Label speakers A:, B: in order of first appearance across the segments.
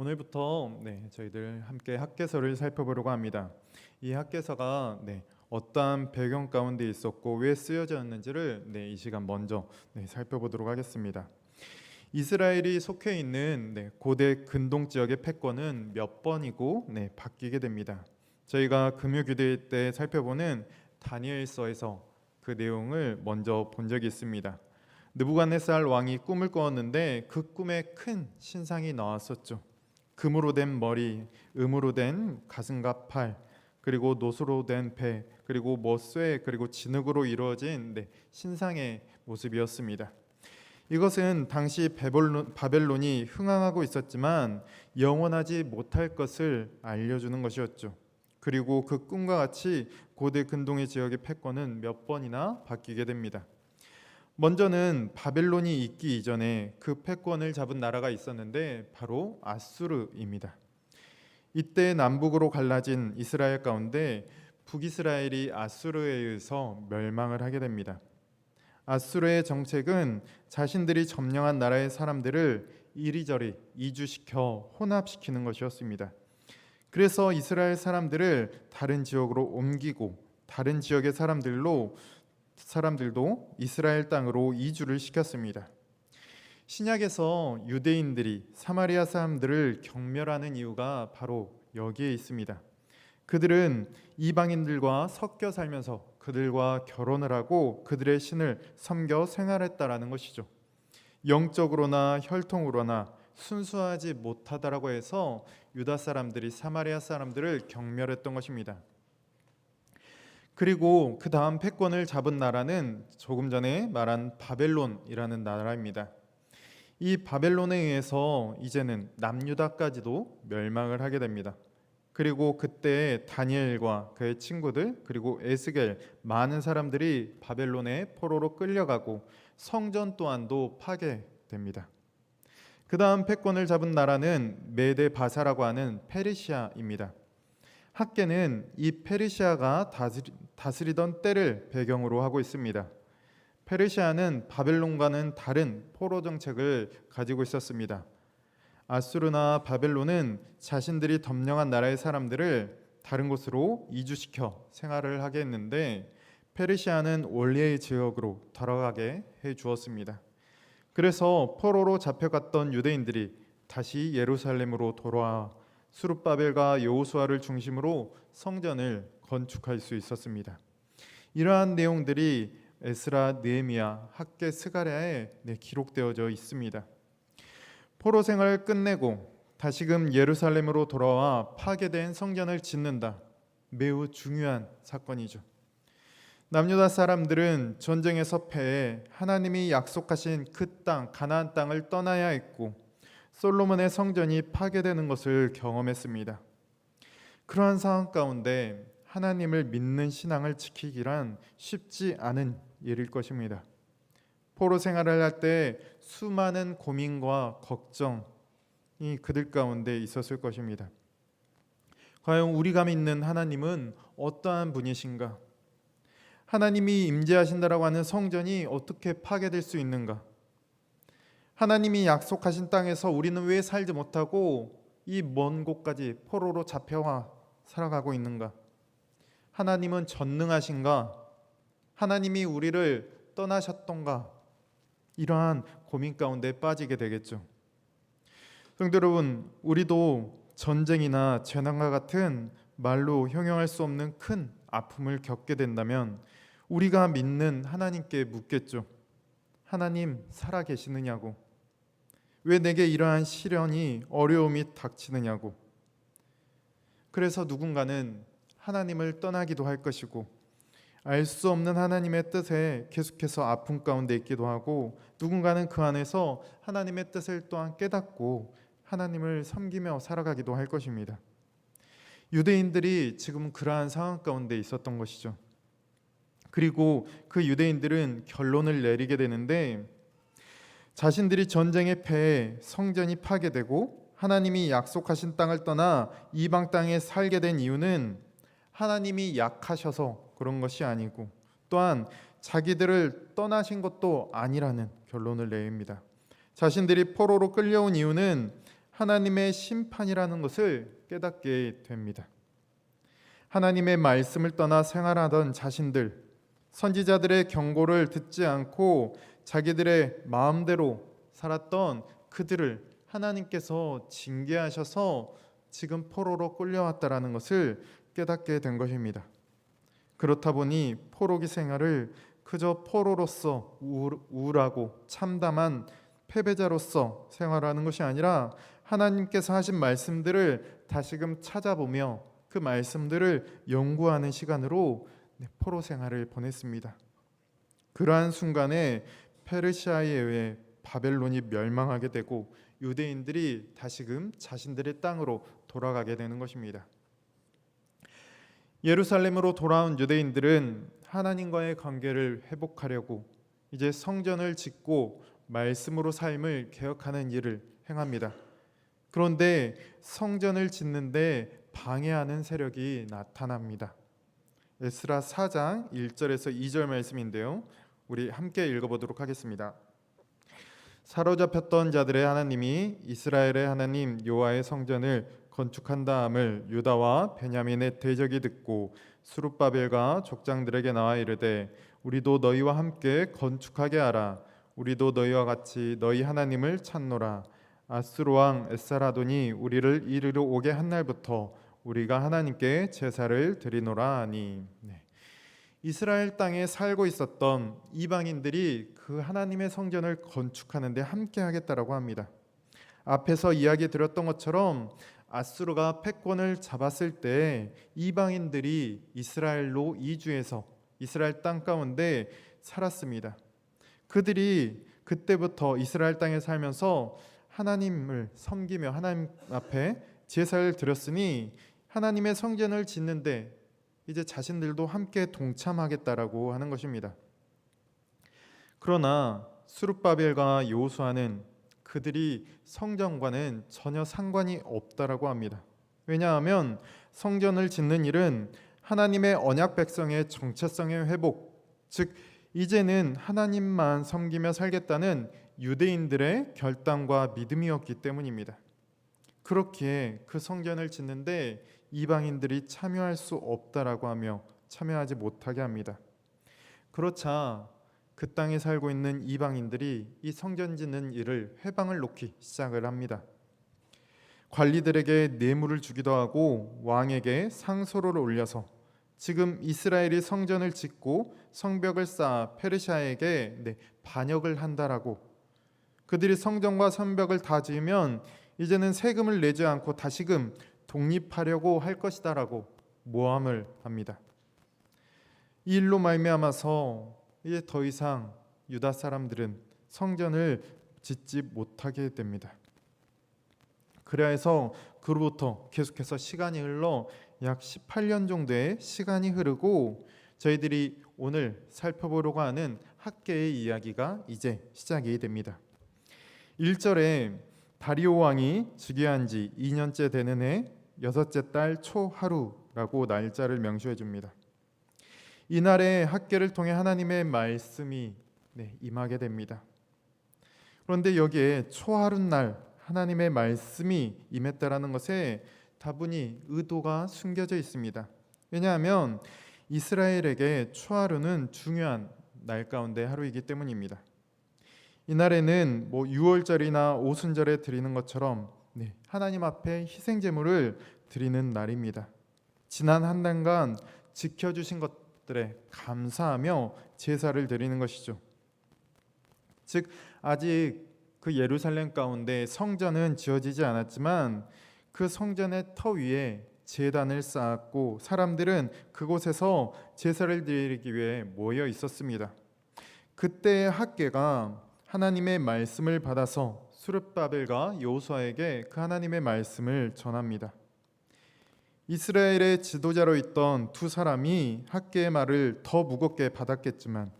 A: 오늘부터 네, 저희들 함께 학계서를 살펴보려고 합니다. 이 학계서가 네, 어떠한 배경 가운데 있었고 왜 쓰여졌는지를 네, 이 시간 먼저 네, 살펴보도록 하겠습니다. 이스라엘이 속해 있는 네, 고대 근동 지역의 패권은 몇 번이고 네, 바뀌게 됩니다. 저희가 금요 교대 때 살펴보는 다니엘서에서 그 내용을 먼저 본 적이 있습니다. 느부갓네살 왕이 꿈을 꾸었는데 그 꿈에 큰 신상이 나왔었죠. 금으로 된 머리, 음으로 된 가슴과 팔, 그리고 노수로 된 배, 그리고 머쇠, 그리고 진흙으로 이루어진 네, 신상의 모습이었습니다. 이것은 당시 베볼론, 바벨론이 흥황하고 있었지만 영원하지 못할 것을 알려주는 것이었죠. 그리고 그 꿈과 같이 고대 근동의 지역의 패권은 몇 번이나 바뀌게 됩니다. 먼저는 바벨론이 있기 이전에 그 패권을 잡은 나라가 있었는데 바로 아수르입니다. 이때 남북으로 갈라진 이스라엘 가운데 북이스라엘이 아수르에 의해서 멸망을 하게 됩니다. 아수르의 정책은 자신들이 점령한 나라의 사람들을 이리저리 이주시켜 혼합시키는 것이었습니다. 그래서 이스라엘 사람들을 다른 지역으로 옮기고 다른 지역의 사람들로 사람들도 이스라엘 땅으로 이주를 시켰습니다. 신약에서 유대인들이 사마리아 사람들을 경멸하는 이유가 바로 여기에 있습니다. 그들은 이방인들과 섞여 살면서 그들과 결혼을 하고 그들의 신을 섬겨 생활했다라는 것이죠. 영적으로나 혈통으로나 순수하지 못하다라고 해서 유다 사람들이 사마리아 사람들을 경멸했던 것입니다. 그리고 그 다음 패권을 잡은 나라는 조금 전에 말한 바벨론이라는 나라입니다. 이 바벨론에 의해서 이제는 남유다까지도 멸망을 하게 됩니다. 그리고 그때 다니엘과 그의 친구들 그리고 에스겔 많은 사람들이 바벨론의 포로로 끌려가고 성전 또한도 파괴됩니다. 그 다음 패권을 잡은 나라는 메데 바사라고 하는 페르시아입니다. 학계는 이 페르시아가 다스리, 다스리던 때를 배경으로 하고 있습니다. 페르시아는 바벨론과는 다른 포로 정책을 가지고 있었습니다. 아수르나 바벨론은 자신들이 점령한 나라의 사람들을 다른 곳으로 이주시켜 생활을 하게 했는데 페르시아는 원래의 지역으로 돌아가게 해 주었습니다. 그래서 포로로 잡혀갔던 유대인들이 다시 예루살렘으로 돌아와 수룹바벨과 여호수아를 중심으로 성전을 건축할 수 있었습니다. 이러한 내용들이 에스라, 느헤미야, 학계, 스가랴에 네, 기록되어져 있습니다. 포로 생활을 끝내고 다시금 예루살렘으로 돌아와 파괴된 성전을 짓는다. 매우 중요한 사건이죠. 남유다 사람들은 전쟁에서 패해 하나님이 약속하신 그 땅, 가나안 땅을 떠나야 했고 솔로몬의 성전이 파괴되는 것을 경험했습니다. 그러한 상황 가운데 하나님을 믿는 신앙을 지키기란 쉽지 않은 일일 것입니다. 포로 생활을 할 때 수많은 고민과 걱정이 그들 가운데 있었을 것입니다. 과연 우리가 믿는 하나님은 어떠한 분이신가? 하나님이 임재하신다라고 하는 성전이 어떻게 파괴될 수 있는가? 하나님이 약속하신 땅에서 우리는 왜 살지 못하고 이 먼 곳까지 포로로 잡혀와 살아가고 있는가? 하나님은 전능하신가? 하나님이 우리를 떠나셨던가? 이러한 고민 가운데 빠지게 되겠죠. 성도 여러분, 우리도 전쟁이나 재난과 같은 말로 형용할 수 없는 큰 아픔을 겪게 된다면 우리가 믿는 하나님께 묻겠죠. 하나님 살아 계시느냐고. 왜 내게 이러한 시련이 어려움이 닥치느냐고. 그래서 누군가는 하나님을 떠나기도 할 것이고 알 수 없는 하나님의 뜻에 계속해서 아픔 가운데 있기도 하고 누군가는 그 안에서 하나님의 뜻을 또한 깨닫고 하나님을 섬기며 살아가기도 할 것입니다. 유대인들이 지금 그러한 상황 가운데 있었던 것이죠. 그리고 그 유대인들은 결론을 내리게 되는데 자신들이 전쟁에 패해 성전이 파괴되고 하나님이 약속하신 땅을 떠나 이방 땅에 살게 된 이유는 하나님이 약하셔서 그런 것이 아니고 또한 자기들을 떠나신 것도 아니라는 결론을 내립니다. 자신들이 포로로 끌려온 이유는 하나님의 심판이라는 것을 깨닫게 됩니다. 하나님의 말씀을 떠나 생활하던 자신들, 선지자들의 경고를 듣지 않고 자기들의 마음대로 살았던 그들을 하나님께서 징계하셔서 지금 포로로 끌려왔다라는 것을 깨닫게 된 것입니다. 그렇다 보니 포로기 생활을 그저 포로로서 우울- 우울하고 참담한 패배자로서 생활하는 것이 아니라 하나님께서 하신 말씀들을 다시금 찾아보며 그 말씀들을 연구하는 시간으로 네, 포로 생활을 보냈습니다. 그러한 순간에 페르시아에 의해 바벨론이 멸망하게 되고 유대인들이 다시금 자신들의 땅으로 돌아가게 되는 것입니다. 예루살렘으로 돌아온 유대인들은 하나님과의 관계를 회복하려고 이제 성전을 짓고 말씀으로 삶을 개혁하는 일을 행합니다. 그런데 성전을 짓는데 방해하는 세력이 나타납니다. 에스라 4장 1절에서 2절 말씀인데요. 우리 함께 읽어보도록 하겠습니다. 사로잡혔던 자들의 하나님이 이스라엘의 하나님 여호와의 성전을 건축한 다음을 유다와 베냐민의 대적이 듣고 수룹바벨과 족장들에게 나와 이르되 우리도 너희와 함께 건축하게 하라 우리도 너희와 같이 너희 하나님을 찾노라 아스루 왕 에사라돈이 우리를 이르러 오게 한 날부터 우리가 하나님께 제사를 드리노라 하니 네. 이스라엘 땅에 살고 있었던 이방인들이 그 하나님의 성전을 건축하는데 함께 하겠다라고 합니다. 앞에서 이야기 드렸던 것처럼 아수르가 패권을 잡았을 때 이방인들이 이스라엘로 이주해서 이스라엘 땅 가운데 살았습니다. 그들이 그때부터 이스라엘 땅에 살면서 하나님을 섬기며 하나님 앞에 제사를 드렸으니 하나님의 성전을 짓는데 이제 자신들도 함께 동참하겠다라고 하는 것입니다. 그러나 수룹바벨과 요수아는 그들이 성전과는 전혀 상관이 없다라고 합니다. 왜냐하면 성전을 짓는 일은 하나님의 언약 백성의 정체성의 회복, 즉 이제는 하나님만 섬기며 살겠다는 유대인들의 결단과 믿음이었기 때문입니다. 그렇기에 그 성전을 짓는데 이방인들이 참여할 수 없다라고 하며 참여하지 못하게 합니다. 그렇자 그 땅에 살고 있는 이방인들이 이 성전 짓는 일을 회방을 놓기 시작을 합니다. 관리들에게 뇌물을 주기도 하고 왕에게 상소를 올려서 지금 이스라엘이 성전을 짓고 성벽을 쌓아 페르시아에게 네, 반역을 한다라고 그들이 성전과 성벽을 다 지으면 이제는 세금을 내지 않고 다시금 독립하려고 할 것이다라고 모함을 합니다. 이 일로 말미암아서 이제 더 이상 유다 사람들은 성전을 짓지 못하게 됩니다. 그래야 해서 그로부터 계속해서 시간이 흘러 약 18년 정도의 시간이 흐르고 저희들이 오늘 살펴보려고 하는 학계의 이야기가 이제 시작이 됩니다. 1절에 다리오 왕이 즉위한 지 2년째 되는 해 여섯째 달 초하루라고 날짜를 명시해 줍니다. 이날에 학계를 통해 하나님의 말씀이 네, 임하게 됩니다. 그런데 여기에 초하루 날 하나님의 말씀이 임했다라는 것에 다분히 의도가 숨겨져 있습니다. 왜냐하면 이스라엘에게 초하루는 중요한 날 가운데 하루이기 때문입니다. 이날에는 뭐 유월절이나 오순절에 드리는 것처럼 네, 하나님 앞에 희생 제물을 드리는 날입니다. 지난 한 달간 지켜주신 것 들에 감사하며 제사를 드리는 것이죠. 즉 아직 그 예루살렘 가운데 성전은 지어지지 않았지만 그 성전의 터 위에 제단을 쌓았고 사람들은 그곳에서 제사를 드리기 위해 모여 있었습니다. 그때의 학계가 하나님의 말씀을 받아서 수르바벨과 요수아에게 그 하나님의 말씀을 전합니다. 이스라엘의 지도자로 있던 두 사람이 학계의 말을 더 무겁게 받았겠지만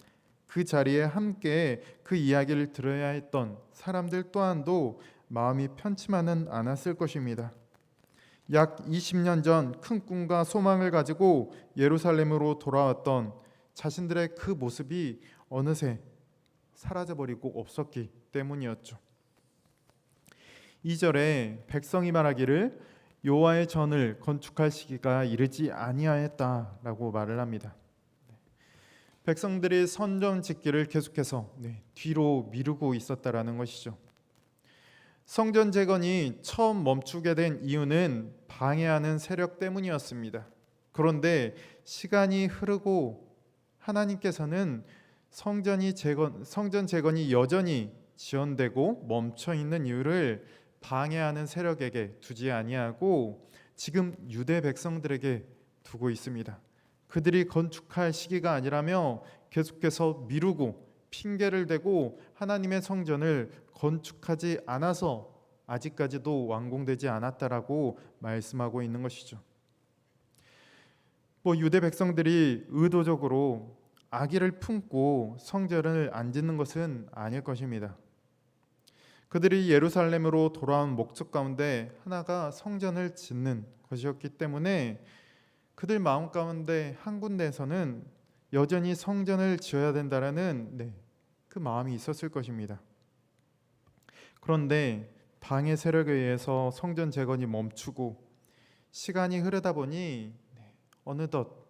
A: 그 자리에 함께 그 이야기를 들어야 했던 사람들 또한도 마음이 편치만은 않았을 것입니다. 약 20년 전 큰 꿈과 소망을 가지고 예루살렘으로 돌아왔던 자신들의 그 모습이 어느새 사라져 버리고 없었기 때문이었죠. 2절에 백성이 말하기를 여호와의 전을 건축할 시기가 이르지 아니하였다라고 말을 합니다. 백성들이 선전 짓기를 계속해서 네, 뒤로 미루고 있었다라는 것이죠. 성전 재건이 처음 멈추게 된 이유는 방해하는 세력 때문이었습니다. 그런데 시간이 흐르고 하나님께서는 성전이 재건 성전 재건이 여전히 지연되고 멈춰 있는 이유를 방해하는 세력에게 두지 아니하고 지금 유대 백성들에게 두고 있습니다. 그들이 건축할 시기가 아니라며 계속해서 미루고 핑계를 대고 하나님의 성전을 건축하지 않아서 아직까지도 완공되지 않았다라고 말씀하고 있는 것이죠. 뭐 유대 백성들이 의도적으로 악의를 품고 성전을 안 짓는 것은 아닐 것입니다. 그들이 예루살렘으로 돌아온 목적 가운데 하나가 성전을 짓는 것이었기 때문에 그들 마음 가운데 한 군데에서는 여전히 성전을 지어야 된다라는 네, 그 마음이 있었을 것입니다. 그런데 방해 세력에 의해서 성전 재건이 멈추고 시간이 흐르다 보니 네, 어느덧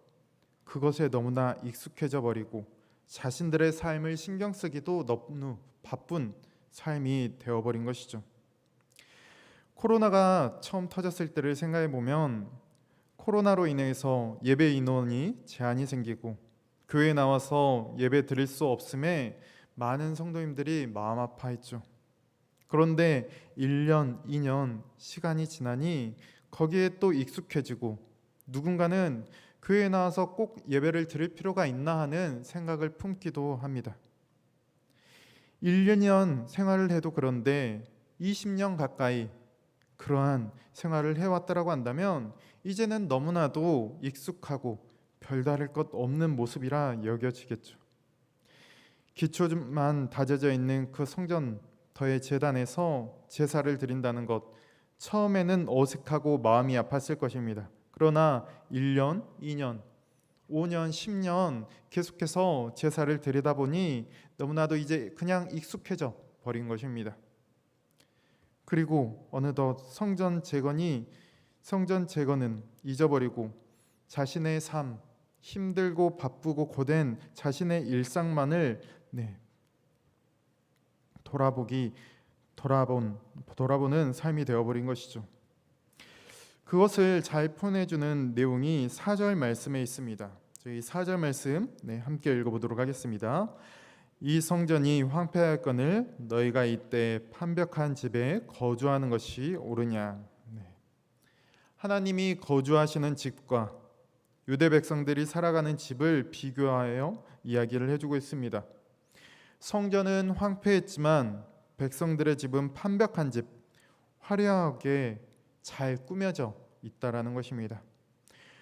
A: 그것에 너무나 익숙해져 버리고 자신들의 삶을 신경 쓰기도 너무 바쁜 삶이 되어버린 것이죠. 코로나가 처음 터졌을 때를 생각해 보면 코로나로 인해서 예배 인원이 제한이 생기고 교회에 나와서 예배 드릴 수 없음에 많은 성도님들이 마음 아파했죠. 그런데 1년, 2년 시간이 지나니 거기에 또 익숙해지고 누군가는 교회에 나와서 꼭 예배를 드릴 필요가 있나 하는 생각을 품기도 합니다. 1, 년 생활을 해도 그런데 20년 가까이 그러한 생활을 해왔다라고 한다면 이제는 너무나도 익숙하고 별다를 것 없는 모습이라 여겨지겠죠. 기초만 다져져 있는 그 성전터의 재단에서 제사를 드린다는 것 처음에는 어색하고 마음이 아팠을 것입니다. 그러나 1년, 2년, 5년, 10년 계속해서 제사를 드리다 보니 너무나도 이제 그냥 익숙해져 버린 것입니다. 그리고 어느덧 성전 재건이 성전 재건은 잊어버리고 자신의 삶 힘들고 바쁘고 고된 자신의 일상만을 네, 돌아보기 돌아본 돌아보는 삶이 되어버린 것이죠. 그것을 잘 표현해주는 내용이 4절 말씀에 있습니다. 저희 4절 말씀 네, 함께 읽어보도록 하겠습니다. 이 성전이 황폐할 건을 너희가 이때 판벽한 집에 거주하는 것이 옳으냐? 네. 하나님이 거주하시는 집과 유대 백성들이 살아가는 집을 비교하여 이야기를 해주고 있습니다. 성전은 황폐했지만 백성들의 집은 판벽한 집, 화려하게 잘 꾸며져 있다라는 것입니다.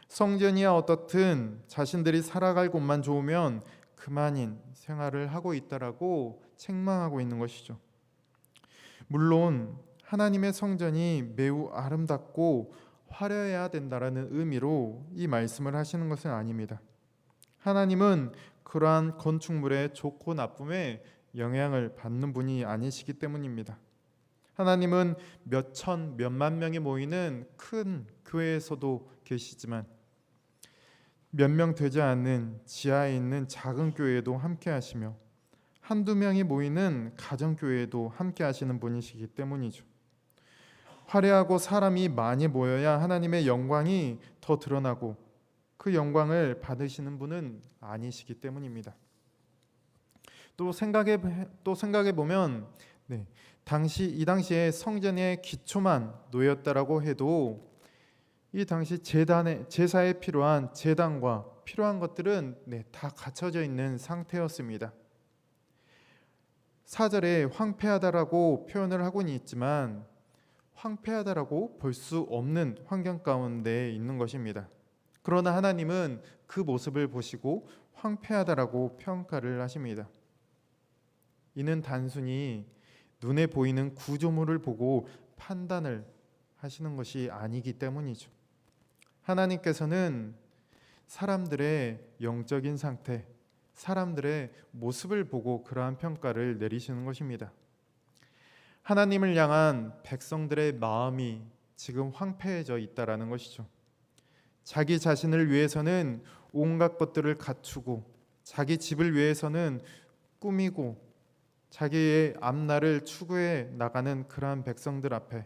A: 성전이야 어떻든 자신들이 살아갈 곳만 좋으면 그만인 생활을 하고 있다라고 책망하고 있는 것이죠. 물론 하나님의 성전이 매우 아름답고 화려해야 된다라는 의미로 이 말씀을 하시는 것은 아닙니다. 하나님은 그러한 건축물의 좋고 나쁨에 영향을 받는 분이 아니시기 때문입니다. 하나님은 몇 천, 몇만 명이 모이는 큰 교회에서도 계시지만 몇 명 되지 않는 지하에 있는 작은 교회에도 함께 하시며 한두 명이 모이는 가정 교회에도 함께 하시는 분이시기 때문이죠. 화려하고 사람이 많이 모여야 하나님의 영광이 더 드러나고 그 영광을 받으시는 분은 아니시기 때문입니다. 또 생각해 또 생각해 보면 네, 당시 이 당시에 성전의 기초만 놓였다라고 해도 이 당시 제단에 제사에 필요한 제단과 필요한 것들은 네, 다 갖춰져 있는 상태였습니다. 사절에 황폐하다라고 표현을 하고는 있지만 황폐하다라고 볼 수 없는 환경 가운데 있는 것입니다. 그러나 하나님은 그 모습을 보시고 황폐하다라고 평가를 하십니다. 이는 단순히 눈에 보이는 구조물을 보고 판단을 하시는 것이 아니기 때문이죠. 하나님께서는 사람들의 영적인 상태, 사람들의 모습을 보고 그러한 평가를 내리시는 것입니다. 하나님을 향한 백성들의 마음이 지금 황폐해져 있다라는 것이죠. 자기 자신을 위해서는 온갖 것들을 갖추고 자기 집을 위해서는 꾸미고 자기의 앞날을 추구해 나가는 그러한 백성들 앞에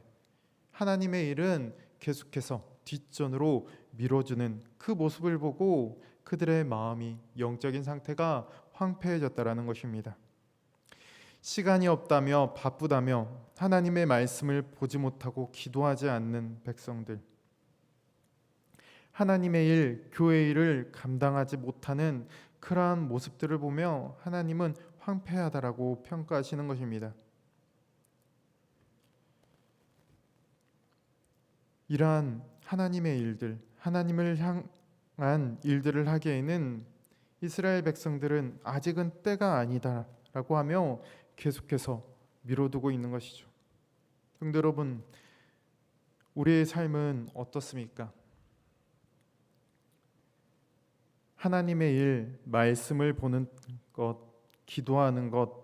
A: 하나님의 일은 계속해서 뒷전으로 밀어주는 그 모습을 보고 그들의 마음이 영적인 상태가 황폐해졌다라는 것입니다. 시간이 없다며 바쁘다며 하나님의 말씀을 보지 못하고 기도하지 않는 백성들. 하나님의 일, 교회 일을 감당하지 못하는 그러한 모습들을 보며 하나님은 황폐하다라고 평가하시는 것입니다. 이러한 하나님의 일들, 하나님을 향한 일들을 하기에는 이스라엘 백성들은 아직은 때가 아니다라고 하며 계속해서 미뤄두고 있는 것이죠. 성도 여러분, 우리의 삶은 어떻습니까? 하나님의 일, 말씀을 보는 것, 기도하는 것,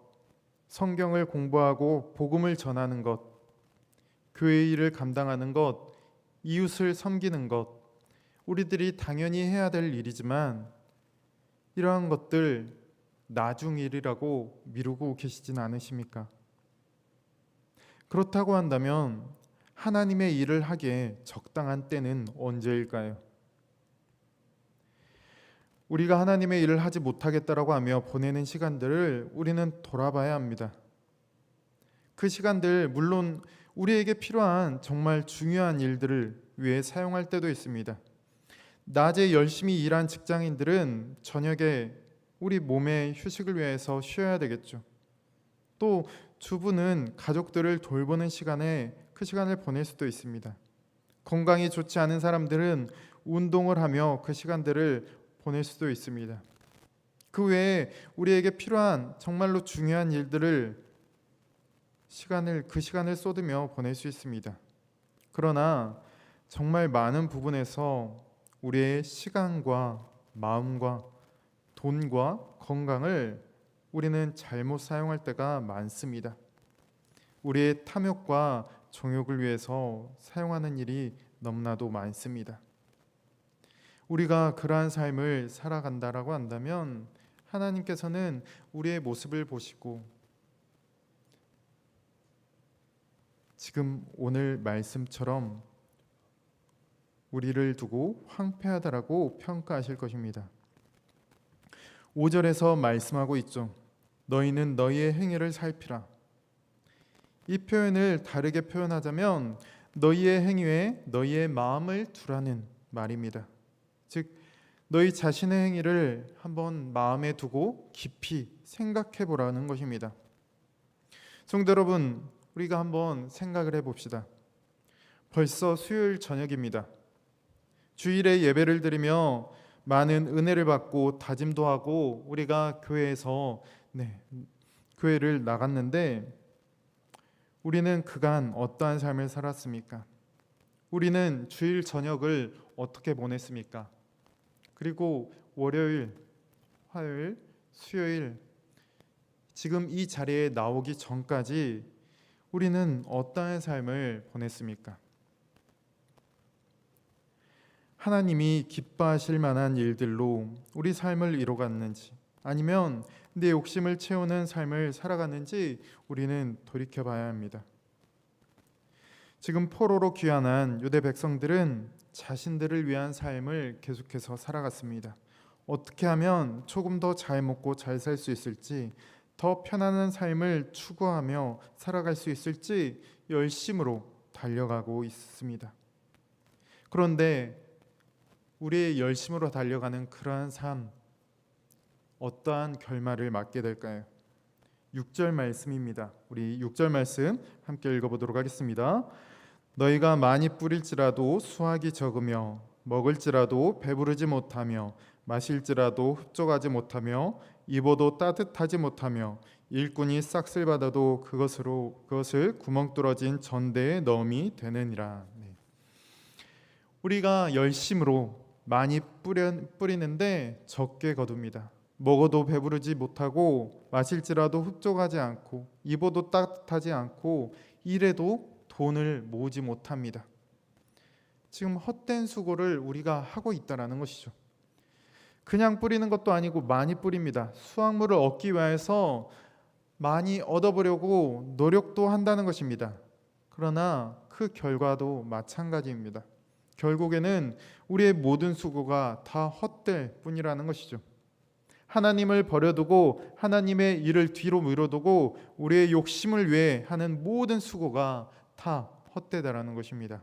A: 성경을 공부하고 복음을 전하는 것, 교회 일을 감당하는 것, 이웃을 섬기는 것, 우리들이 당연히 해야 될 일이지만 이러한 것들 나중 일이라고 미루고 계시진 않으십니까? 그렇다고 한다면 하나님의 일을 하기에 적당한 때는 언제일까요? 우리가 하나님의 일을 하지 못하겠다라고 하며 보내는 시간들을 우리는 돌아봐야 합니다. 그 시간들 물론 우리에게 필요한 정말 중요한 일들을 위해 사용할 때도 있습니다. 낮에 열심히 일한 직장인들은 저녁에 우리 몸의 휴식을 위해서 쉬어야 되겠죠. 또 주부는 가족들을 돌보는 시간에 그 시간을 보낼 수도 있습니다. 건강이 좋지 않은 사람들은 운동을 하며 그 시간들을 보낼 수도 있습니다. 그 외에 우리에게 필요한 정말로 중요한 일들을 시간을 그 시간을 쏟으며 보낼 수 있습니다. 그러나 정말 많은 부분에서 우리의 시간과 마음과 돈과 건강을 우리는 잘못 사용할 때가 많습니다. 우리의 탐욕과 정욕을 위해서 사용하는 일이 너무나도 많습니다. 우리가 그러한 삶을 살아간다라고 한다면 하나님께서는 우리의 모습을 보시고 지금 오늘 말씀처럼 우리를 두고 황폐하다라고 평가하실 것입니다. 5절에서 말씀하고 있죠. 너희는 너희의 행위를 살피라. 이 표현을 다르게 표현하자면 너희의 행위에 너희의 마음을 두라는 말입니다. 즉 너희 자신의 행위를 한번 마음에 두고 깊이 생각해 보라는 것입니다. 성도 여러분, 우리가 한번 생각을 해 봅시다. 벌써 수요일 저녁입니다. 주일에 예배를 드리며 많은 은혜를 받고 다짐도 하고 우리가 교회에서 네, 교회를 나갔는데 우리는 그간 어떠한 삶을 살았습니까? 우리는 주일 저녁을 어떻게 보냈습니까? 그리고 월요일, 화요일, 수요일 지금 이 자리에 나오기 전까지 우리는 어떠한 삶을 보냈습니까? 하나님이 기뻐하실 만한 일들로 우리 삶을 이뤄갔는지 아니면 내 욕심을 채우는 삶을 살아갔는지 우리는 돌이켜 봐야 합니다. 지금 포로로 귀환한 유대 백성들은 자신들을 위한 삶을 계속해서 살아갔습니다. 어떻게 하면 조금 더 잘 먹고 잘 살 수 있을지, 더 편안한 삶을 추구하며 살아갈 수 있을지 열심으로 달려가고 있습니다. 그런데 우리의 열심으로 달려가는 그러한 삶 어떠한 결말을 맞게 될까요? 6절 말씀입니다. 우리 6절 말씀 함께 읽어 보도록 하겠습니다. 너희가 많이 뿌릴지라도 수확이 적으며 먹을지라도 배부르지 못하며 마실지라도 흡족하지 못하며 입어도 따뜻하지 못하며 일꾼이 싹쓸 받아도 그것으로 그것을 구멍 뚫어진 전대에 넣음이 되느니라. 네. 우리가 열심으로 많이 뿌려, 뿌리는데 적게 거둡니다. 먹어도 배부르지 못하고 마실지라도 흡족하지 않고 입어도 따뜻하지 않고 일해도 돈을 모으지 못합니다. 지금 헛된 수고를 우리가 하고 있다라는 것이죠. 그냥 뿌리는 것도 아니고 많이 뿌립니다. 수확물을 얻기 위해서 많이 얻어보려고 노력도 한다는 것입니다. 그러나 그 결과도 마찬가지입니다. 결국에는 우리의 모든 수고가 다 헛될 뿐이라는 것이죠. 하나님을 버려두고 하나님의 일을 뒤로 미뤄두고 우리의 욕심을 위해 하는 모든 수고가 다 헛되다라는 것입니다.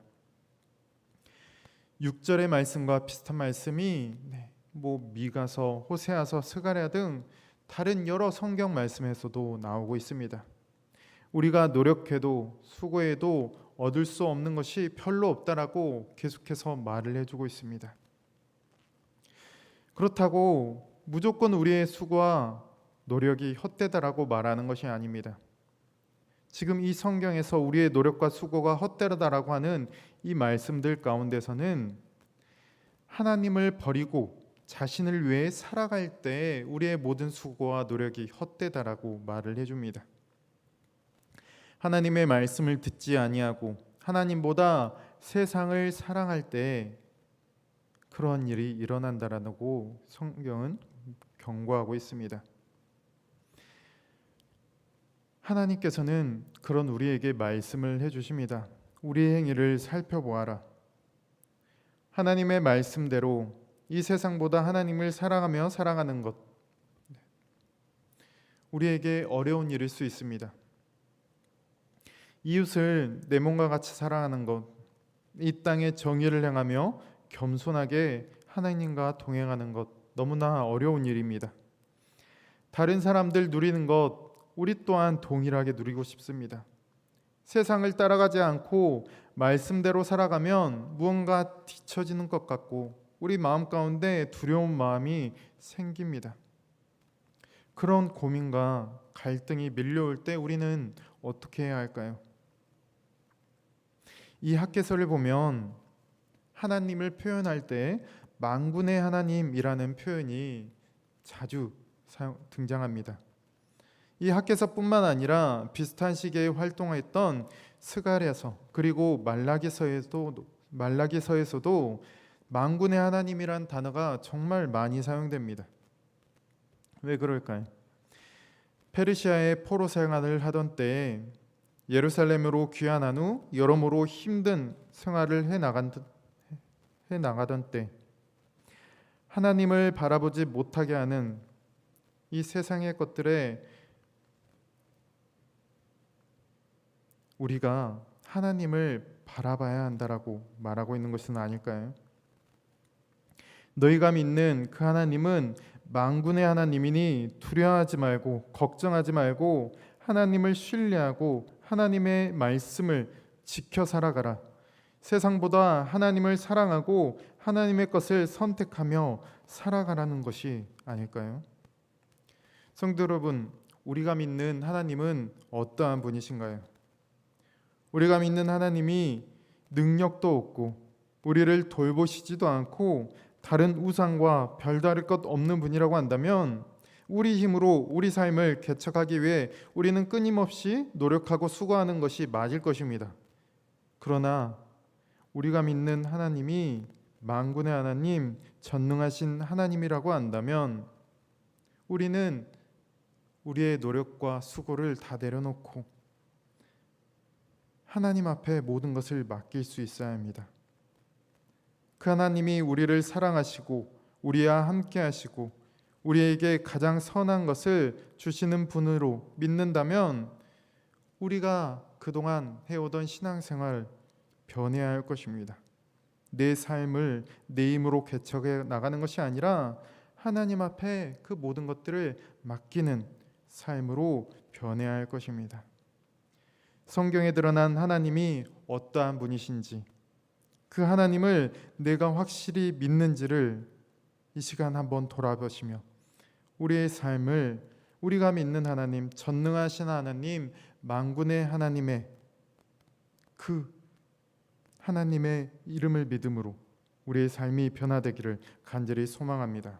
A: 6절의 말씀과 비슷한 말씀이 네, 뭐 미가서, 호세아서, 스가랴 등 다른 여러 성경 말씀에서도 나오고 있습니다. 우리가 노력해도 수고해도 얻을 수 없는 것이 별로 없다라고 계속해서 말을 해주고 있습니다. 그렇다고 무조건 우리의 수고와 노력이 헛되다라고 말하는 것이 아닙니다. 지금 이 성경에서 우리의 노력과 수고가 헛되다라고 하는 이 말씀들 가운데서는 하나님을 버리고 자신을 위해 살아갈 때 우리의 모든 수고와 노력이 헛되다라고 말을 해줍니다. 하나님의 말씀을 듣지 아니하고 하나님보다 세상을 사랑할 때 그런 일이 일어난다라고 성경은 경고하고 있습니다. 하나님께서는 그런 우리에게 말씀을 해 주십니다. 우리의 행위를 살펴보아라. 하나님의 말씀대로 이 세상보다 하나님을 사랑하며 살아가는 것 우리에게 어려운 일일 수 있습니다. 이웃을 내 몸과 같이 사랑하는 것, 이 땅의 정의를 행하며 겸손하게 하나님과 동행하는 것 너무나 어려운 일입니다. 다른 사람들 누리는 것 우리 또한 동일하게 누리고 싶습니다. 세상을 따라가지 않고 말씀대로 살아가면 무언가 뒤처지는 것 같고 우리 마음 가운데 두려운 마음이 생깁니다. 그런 고민과 갈등이 밀려올 때 우리는 어떻게 해야 할까요? 이 학계서를 보면 하나님을 표현할 때 만군의 하나님이라는 표현이 자주 등장합니다. 이 학계서뿐만 아니라 비슷한 시기에 활동했던 스가랴서 그리고 말라기서에도 말라기서에서도 만군의 하나님이란 단어가 정말 많이 사용됩니다. 왜 그럴까요? 페르시아의 포로 생활을 하던 때 예루살렘으로 귀환한 후 여러모로 힘든 생활을 해 나가던 때 하나님을 바라보지 못하게 하는 이 세상의 것들에 우리가 하나님을 바라봐야 한다라고 말하고 있는 것은 아닐까요? 너희가 믿는 그 하나님은 만군의 하나님이니 두려워하지 말고 걱정하지 말고 하나님을 신뢰하고 하나님의 말씀을 지켜 살아가라. 세상보다 하나님을 사랑하고 하나님의 것을 선택하며 살아가라는 것이 아닐까요? 성도 여러분, 우리가 믿는 하나님은 어떠한 분이신가요? 우리가 믿는 하나님이 능력도 없고 우리를 돌보시지도 않고 다른 우상과 별다를 것 없는 분이라고 한다면 우리 힘으로 우리 삶을 개척하기 위해 우리는 끊임없이 노력하고 수고하는 것이 맞을 것입니다. 그러나 우리가 믿는 하나님이 만군의 하나님, 전능하신 하나님이라고 한다면 우리는 우리의 노력과 수고를 다 내려놓고 하나님 앞에 모든 것을 맡길 수 있어야 합니다. 그 하나님이 우리를 사랑하시고 우리와 함께 하시고 우리에게 가장 선한 것을 주시는 분으로 믿는다면 우리가 그동안 해오던 신앙생활 변해야 할 것입니다. 내 삶을 내 힘으로 개척해 나가는 것이 아니라 하나님 앞에 그 모든 것들을 맡기는 삶으로 변해야 할 것입니다. 성경에 드러난 하나님이 어떠한 분이신지 그 하나님을 내가 확실히 믿는지를 이 시간 한번 돌아보시며 우리의 삶을 우리가 믿는 하나님, 전능하신 하나님, 만군의 하나님의 그 하나님의 이름을 믿음으로 우리의 삶이 변화되기를 간절히 소망합니다.